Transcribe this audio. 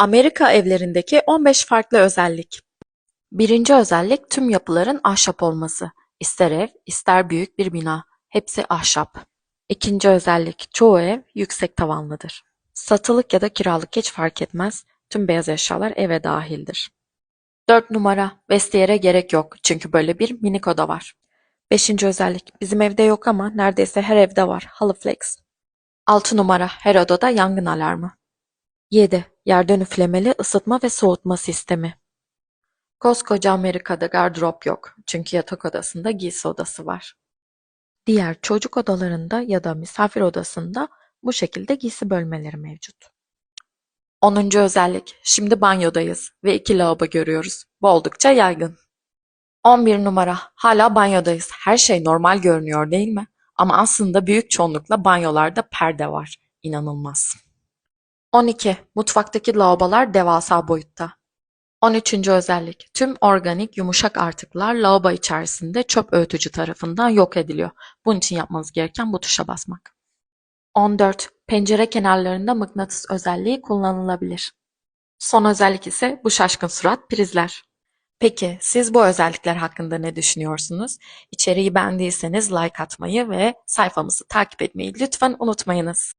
Amerika evlerindeki 15 farklı özellik. Birinci özellik tüm yapıların ahşap olması. İster ev, ister büyük bir bina. Hepsi ahşap. İkinci özellik çoğu ev yüksek tavanlıdır. Satılık ya da kiralık hiç fark etmez. Tüm beyaz eşyalar eve dahildir. 4 numara vestiyere gerek yok çünkü böyle bir minik oda var. Beşinci özellik bizim evde yok ama neredeyse her evde var. Halı flex. 6 numara her odada yangın alarmı. 7. Yerden üflemeli ısıtma ve soğutma sistemi. Koskoca Amerika'da gardırop yok çünkü yatak odasında giysi odası var. Diğer çocuk odalarında ya da misafir odasında bu şekilde giysi bölmeleri mevcut. 10. özellik. Şimdi banyodayız ve iki lavabo görüyoruz. Bu oldukça yaygın. 11 numara. Hala banyodayız. Her şey normal görünüyor değil mi? Ama aslında büyük çoğunlukla banyolarda perde var. İnanılmaz. 12. Mutfaktaki lavabolar devasa boyutta. 13. özellik. Tüm organik yumuşak artıklar lavabo içerisinde çöp öğütücü tarafından yok ediliyor. Bunun için yapmanız gereken bu tuşa basmak. 14. Pencere kenarlarında mıknatıs özelliği kullanılabilir. Son özellik ise bu şaşkın surat prizler. Peki siz bu özellikler hakkında ne düşünüyorsunuz? İçeriği beğendiyseniz like atmayı ve sayfamızı takip etmeyi lütfen unutmayınız.